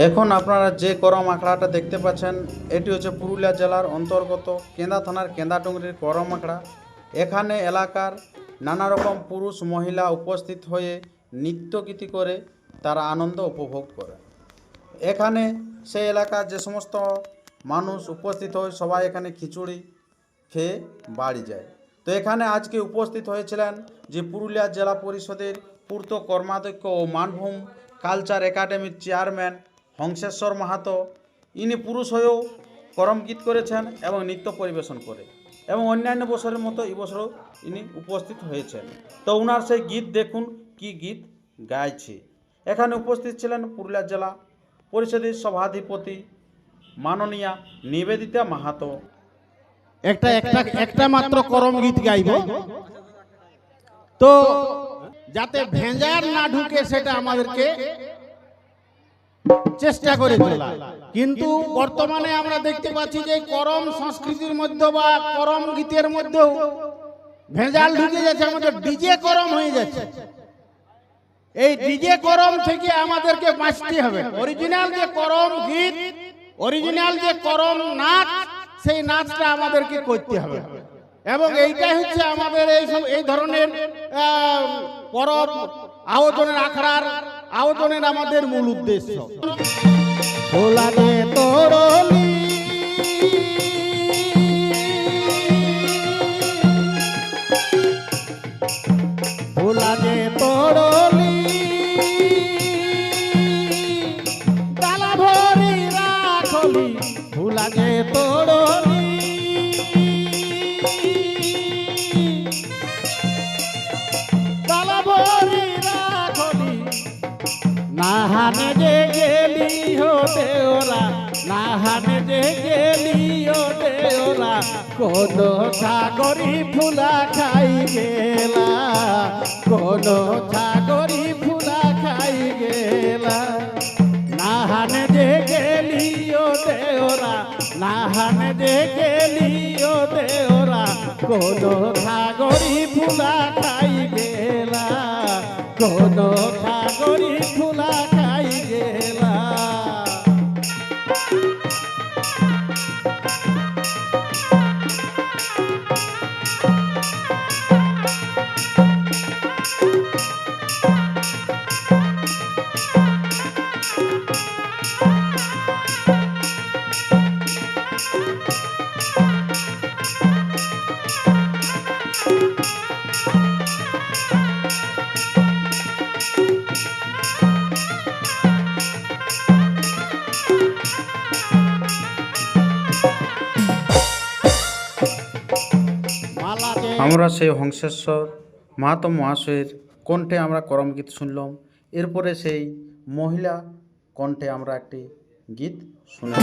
এখন আপনারা যে করম আখড়াটা দেখতে পাচ্ছেন, এটি হচ্ছে পুরুলিয়া জেলার অন্তর্গত কেন্দা থানার কেন্দাডুংরির করম আখড়া। এখানে এলাকার নানা রকম পুরুষ মহিলা উপস্থিত হয়ে নৃত্যগীতি করে তারা আনন্দ উপভোগ করে। এখানে সেই এলাকার যে সমস্ত মানুষ উপস্থিত হয়, সবাই এখানে খিচুড়ি খেয়ে বাড়ি যায়। তো এখানে আজকে উপস্থিত হয়েছিলেন যে পুরুলিয়া জেলা পরিষদের পূর্ত কর্মাধ্যক্ষ ও মানভূম কালচার একাডেমির চেয়ারম্যান হংসেশ্বর মাহাতো, ইনি পুরুষ হয়েও করম গীত করেছেন এবং নৃত্য পরিবেশন করে এবং অন্যান্য বছরের মতো এবছরও ইনি উপস্থিত হয়েছেন। তো ওনার সেই গীত দেখুন, কি গীত গাইছে। এখানে উপস্থিত ছিলেন পুরুলিয়া জেলা পরিষদের সভাধিপতি মাননীয়া নিবেদিতা মাহাতো। একটা একটা একটা মাত্র করম গীত গাইব। তো যাতে ভেঞ্জার না ঢুকে সেটা আমাদেরকে চেষ্টা করে তোলা কিন্তু বর্তমানে আমরা দেখতে পাচ্ছি যে করম সংস্কৃতির মধ্যে বা করম গীতের মধ্যেও ভেজাল ঢুকে যাচ্ছে আমাদের ডিজে করম হয়ে যাচ্ছে এই ডিজে করম থেকে আমাদেরকে বাঁচতে হবে। অরিজিনাল যে করম গীত, অরিজিনাল যে করম নাচ, সেই নাচটা আমাদেরকে করতে হবে। এবং এইটাই হচ্ছে আমাদের এই সব এই ধরনের পরব আয়োজনের আখড়ার আয়োজনের আমাদের মূল উদ্দেশ্য। তরলি নাহানে যে গেলি হতে ওরা নাহানে যে গেলি হতে ওরা কোন সাগরি ফুলা খাই গেলা, কোন সাগরি ফুলা খাই গেলা। নাহানে যে গেলি ওতে ওরা নাহানে যে গেলি ওতে ওরা কোন সাগরি ফুলা খাই আমরা সেই হংসেশ্বর মাহাতো মহাশয়ের কণ্ঠে আমরা করম গীত শুনলাম। এরপরে সেই মহিলা কণ্ঠে আমরা একটি গীত শুনলাম।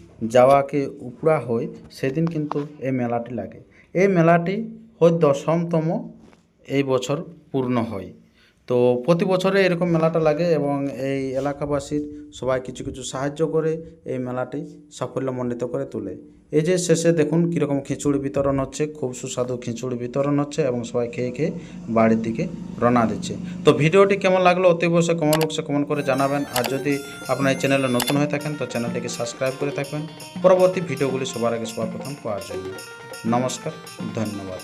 যাওয়াকে উপড়া হয় সেদিন কিন্তু এই মেলাটি লাগে। এই মেলাটি হয় দশমতম এই বছর পূর্ণ হয় তো প্রতি বছরে এরকম মেলাটা লাগে এবং এই এলাকাবাসীর সবাই কিছু কিছু সাহায্য করে এই মেলাটি সাফল্যমণ্ডিত করে তোলে। এই যে শেষে দেখুন কীরকম খিচুড়ি বিতরণ হচ্ছে, খুব সুস্বাদু খিচুড়ি বিতরণ হচ্ছে এবং সবাই খেয়ে খেয়ে বাড়ির দিকে রওনা দিচ্ছে। তো ভিডিওটি কেমন লাগল অতি অবশ্যই কমেন্ট বক্সে কমেন্ট করে জানাবেন। আর যদি আপনার এই চ্যানেলে নতুন হয়ে থাকেন, তো চ্যানেলটিকে সাবস্ক্রাইব করে থাকবেন। পরবর্তী ভিডিওগুলি সবার আগে সবার প্রথম পাওয়ার জন্য। নমস্কার, ধন্যবাদ।